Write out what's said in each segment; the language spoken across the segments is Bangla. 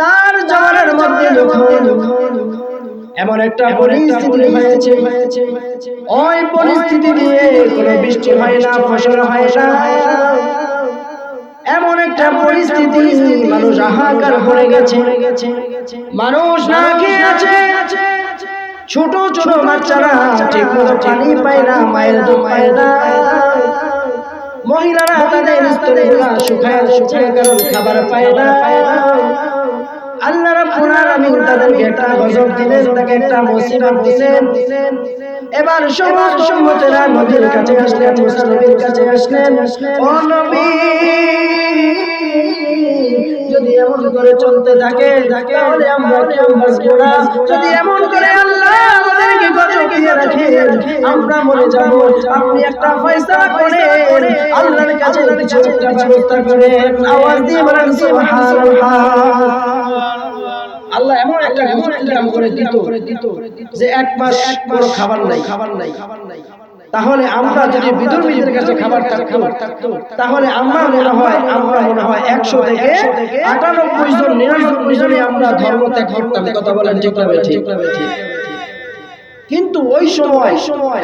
তার জমানার মধ্যে এমন একটা পরিস্থিতি হয়েছে, ওই পরিস্থিতি দিয়ে কোনো বৃষ্টি হয় না, ফসল হয় না। এমন একটা পরিস্থিতি মানুষ হাহাকার হয়ে গেছে। মানুষ না খেয়ে আছে। ছোট ছোট বাচ্চারা ঠিক মতো পানি পায় না, মায়ের দুধ পায় না। মহিলারা তাদের স্তরে শুকায় শুকায় কারণ খাবার পায় না আল্লাহ রাব্বুল আলামিন তাদেরকে একটা গজব দিলেন তাকে একটা মুসিবত দিলেন এবার সমস্ত উম্মতেরা নবীর কাছে আসলেন মুসা নবীর কাছে আসলেন। ও নবী যদি এমন করে চলতে থাকে তাহলে আমরা কেউ বাঁচবো না। যদি এমন করে আল্লাহ আমাদেরকে গজব দিয়ে রাখেন আমরা মরে যাব। আপনি একটা ফয়সালা করে আল্লাহর কাছে কিছু একটা ব্যবস্থা করেন। আওয়াজ দিয়ে বলেন সুবহানাল্লাহ। আল্লাহ এমন একটা ইন্তজাম করে দিত যে এক মাস কোনো খাবার নাই। খাবার নাই খাবার নাই। তাহলে আমরা যদি বিধর্মীদের কাছে খাবার থাকতো তাহলে আমরা মনে হয় আমরা মনে হয় একশো থেকে আটানব্বই জন নিরানব্বই জনে আমরা ধর্ম ত্যাগ করতাম। কথা বলেন ঠিক ঠিক কিন্তু ওই সময়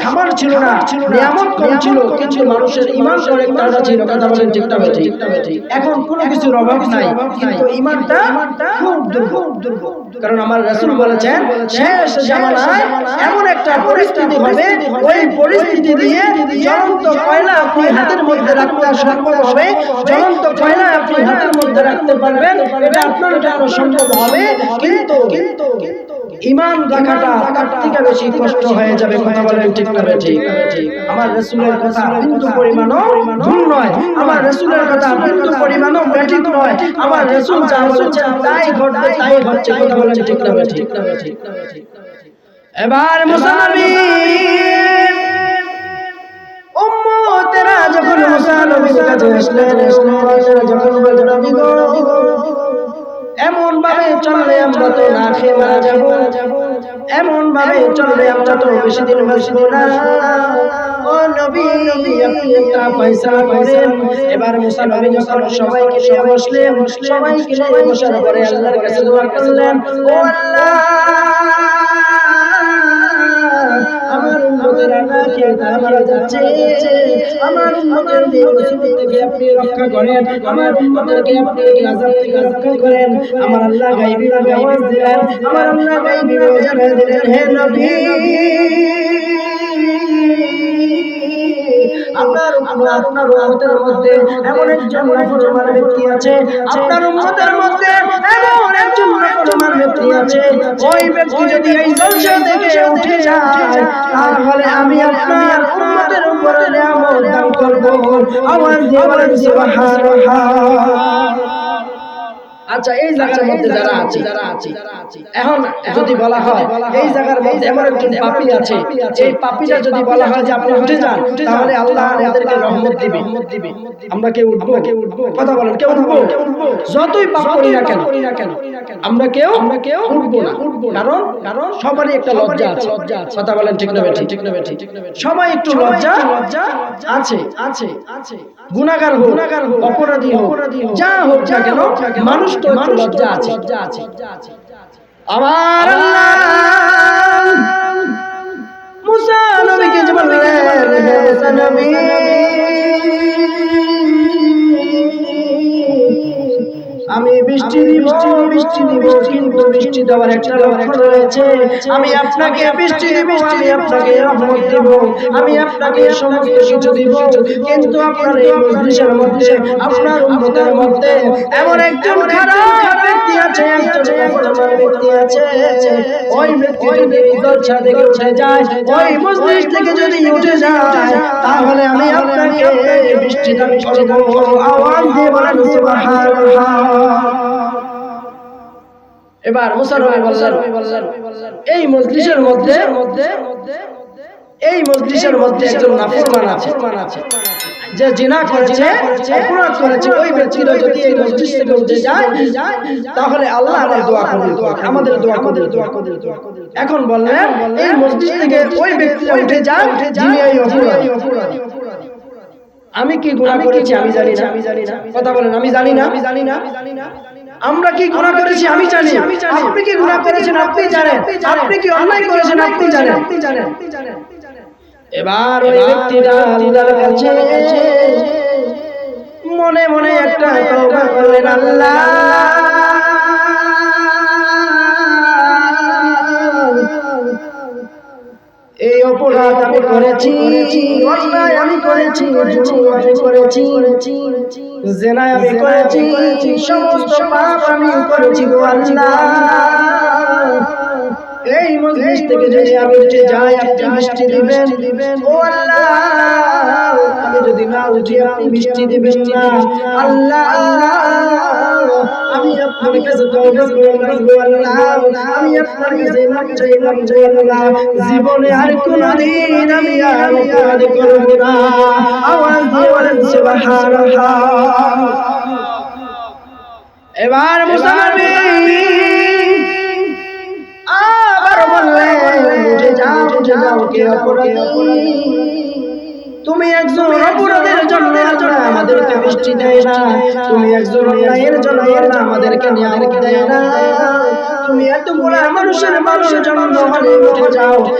খাবার ছিল না নিয়ামত কম ছিল কিন্তু মানুষের ইমান অনেক তাজা ছিল কথা বলেন ঠিক না ঠিক এখন কোনো কিছুর অভাব নাই কিন্তু ইমানটা খুব দুর্বল। কারণ আমার রাসূল বলেছেন শেষ জামানায় এমন একটা পরিস্থিতি হবে ওই পরিস্থিতি দিয়ে জ্বলন্ত কয়লা আপনি হাতের মধ্যে রাখতে সম্ভব হবে জ্বলন্ত কয়লা আপনি হাতের মধ্যে রাখতে পারবেন এটা আপনার জন্য সম্ভব হবে কিন্তু কিন্তু ইমান রাখাটা তার থেকে বেশি কষ্ট হয়ে যাবে কথা বলেন ঠিক না ঠিক আমার রাসূলের কথা বিন্দু পরিমাণও ভুল নয় আমার রাসূলের কথা বিন্দু পরিমাণও ব্যাঠিক নয় আমার রাসূল যা বলেছেন তাই ঘটবে তাই হচ্ছে কথা বলেন ঠিক না ঠিক না ঠিক এবার মুসলমান উম্মতেরা যখন মুসা নবীর কাছে আসলেন যখন বললেন নবী গো এমন ভাবে চললে আমরা তো না খেয়ে মারা যাব। এমন ভাবে চললে আমরা তো বেশি দিন বাঁচবো না। ও নবী, আপনি একটা করেন। এবার মুসা নবী যখন সবাইকে নিয়ে বসলেন, সবাইকে বসার পরে আল্লাহর কাছে দোয়া করলেন, ও আল্লাহ! আমার আল্লাহ আওয়াজ দিলেন আমার আল্লাহ দিলেন হে নবী আপনার আপনার মধ্যে এমন একজন ব্যক্তি আছে আপনার মধ্যে এমন একজন ব্যক্তি আছে, ওই ব্যক্তি যদি এই জলসা থেকে উঠে যায়, তাহলে আমি আপনার উম্মতের উপরে নিয়ামত দান করব। আমার জীবন সুবহানাল্লাহ। আচ্ছা এই জায়গার মধ্যে যারা আছে যারা আছে এখন যদি বলা হয় এই জায়গার মধ্যে এমন একজন পাপী আছে এই পাপীটা যদি বলা হয় যে আপনি উঠে যান তাহলে আল্লাহ আমাদেরকে রহমত দিবে। আমরা কেউ উঠবো? কেউ উঠবো? কথা বলেন কেউ উঠবো? যতই পাপ করি না কেন আমরা কেউ আমরা কেউ উঠবো না। কারণ কারণ সবারই একটা লজ্জা আছে। লজ্জা আছে। কথা বলেন ঠিক না ঠিক ঠিক না ঠিক সবাই একটু লজ্জা লজ্জা আছে আছে আছে গুনাহগার হোক গুনাহগার হোক অপরাধী হোক যা হোক না কেন মানুষ একটু লজ্জা আছে। আমার মুসা নবীকে বললেন নবী। আমি বৃষ্টি দিব। বৃষ্টি দিব কিন্তু বৃষ্টি দেওয়ার একটা লক্ষণ রয়েছে। আমি আপনাকে বৃষ্টি দিব, আমি আপনাকে রহমত দিব। আমি আপনাকে সমস্ত কিছু দিব। কিন্তু আপনার এই মজলিসের মধ্যে, আপনার উম্মতের মধ্যে এমন একজন খারাপ ব্যক্তি আছে, একজন ব্যক্তি আছে। ওই ব্যক্তি যদি এই জলসা উঠে যায়, ওই মজলিস থেকে যদি উঠে যায়, তাহলে আমি আপনাকে বৃষ্টি দান করব। আওয়াজ দিয়ে সুবহানাল্লাহ। এবার মুসারবি বললেন এই মজলিসের মধ্যে এই মজলিসের মধ্যে একজন নাফরমান আছে। যে জিনা করেছে অপরাধ করেছে ওই ব্যক্তিরা যদি এই মসজিদ থেকে উঠে যায় তাহলে আল্লাহ আমার দোয়া কবুল আমাদের দোয়া কবুল এখন বললেন এই মসজিদ থেকে ওই ব্যক্তিরা উঠে যায় যিনি এই অপরাধী। আমি কি গুনাহ করেছি আমি জানি না। আমি জানি না। কথা বলেন আমি জানি না আমি জানি না। আমি জানি না। আমরা কি গুণা করেছি আমি জানি। আপনি কি গুণা করেছেন আপনি জানেন। আপনি কি অন্যায় করেছেন আপনি জানেন। আপনি জানেন। এবার ওই ব্যক্তিটা আল্লাহর কাছে মনে মনে একটা তওবা করলেন আল্লাহ। এই অপরাধ আমি করেছি। অন্যায় আমি করেছি আমি করেছি। জেনায় আমি করেছি সমস্ত পাপ আমি করেছি গো আল্লাহ এই মজলিস থেকে যদি আমি উঠে যাই আপনি মিষ্টি দিবেন। ও আল্লাহ আমি যদি না উঠি আপনি মিষ্টি দিবেন না। আল্লাহ আমি আপনার কাছে চাইলাম জীবনে আর কোনদিন আমি আর অপরাধ করব না। আওয়াজ এবার মুসলমান আবার বললেন উঠে যাও যাও, কে অপরাধী? তুমি একজন অপরাধের জন্য আমাদেরকে মিষ্টি দেয় না। তুমি একজন অন্যায়ের জন্য আমাদেরকে ন্যায় দেয় না। তুমি এতগুলা মানুষের মানুষের জন্য হলে উঠে যাও।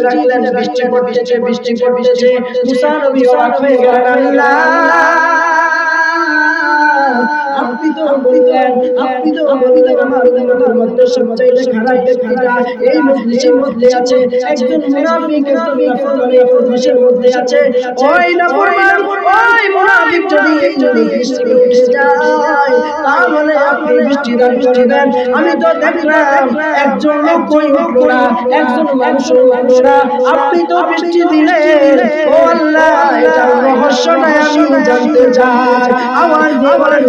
লাগলেন বৃষ্টি পড়তেছে বৃষ্টি পড়তেছে মুসা নবী অবাক হয়ে গেলেন আল্লাহ একজন একজন আমি তো দেখলাম একজন লোক একজন মানুষ আপনি তো বৃষ্টি দিলেন। ও আল্লাহ, এটার রহস্যটা আমি জানতে চাই আওয়াজ দিয়ে বলেন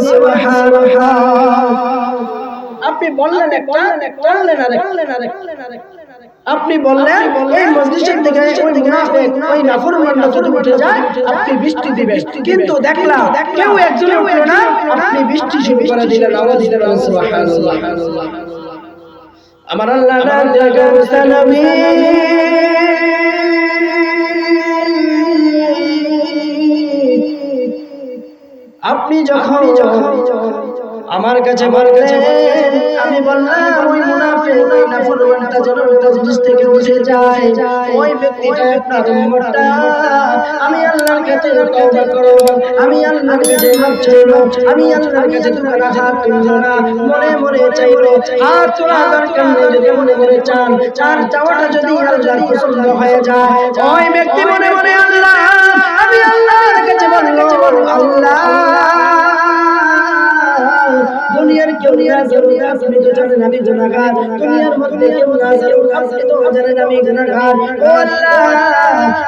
আপনি বললেন বললেন বললেন আরেক আপনি বললেন এই মসজিদের থেকে ওই মুনাফিক ওই নাফরমানরা যদি উঠে যায় আপনি বৃষ্টি দিবেন কিন্তু দেখলাম কেউ একজন উঠল না আপনি বৃষ্টি শুরু করে দিলেন। আওয়াজ দিলেন। সুবহানাল্লাহ। আমার আল্লাহ নাম আপনি যখন আমার কাছে বললেন আমি বললাম ওই মুনাফিক ওই নাফরমানটা যেন মজলিস থেকে উঠে যায়। ওই ব্যক্তিটা আপনার উম্মতটা। আমি আল্লাহর কাছে তওবা করো আমি আল্লাহর কাছে মাফ চাইব। আমি আল্লাহর কাছে তোমার হাত তুলবো না। মনে মনে চাইব, হাত তোলা দরকার নেই যদি মনে মনে চান চার চাওয়াটা যদি আল্লাহর পছন্দ হয়ে যায়, ওই ব্যক্তি মনে মনে আল্লাহ, আমি আল্লাহর কাছে বলব, আল্লাহ। দুনিয়ার কেউ না জানুক আপনি তো জানেন আমি গুনাহগার দুনিয়ার মধ্যে কেউ না জানুক আপনি তো জানেন আমি গুনাহগার ও আল্লাহ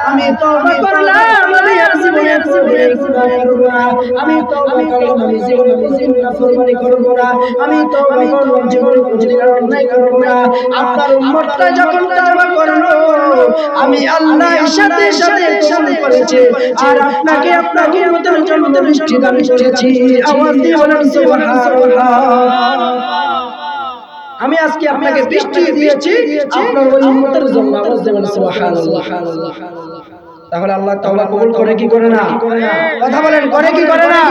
আমি তওবা করলাম আমি আর জীবনে জীবনে গুনাহ করব না আমি তওবা করলাম আমি জীবনে জীবনে নাফরমানি করব না আমি তওবা করলাম জীবনে কোনদিন অন্যায় করব না আপনার উম্মতটা যখন তওবা করল আমি সাথে সাথে করেছি আর আপনাকে জন্য বৃষ্টি দান করেছি আওয়াজ দিয়ে বলেন সুবহানাল্লাহ আমি আজকে আপনাকে বৃষ্টি দিয়েছি আপনার ওই উম্মতের জন্য আওয়াজ দেবেন সুবহানাল্লাহ তাহলে আল্লাহ তাহলে কবুল করে কি করে না? কথা বলেন করে কি করে না?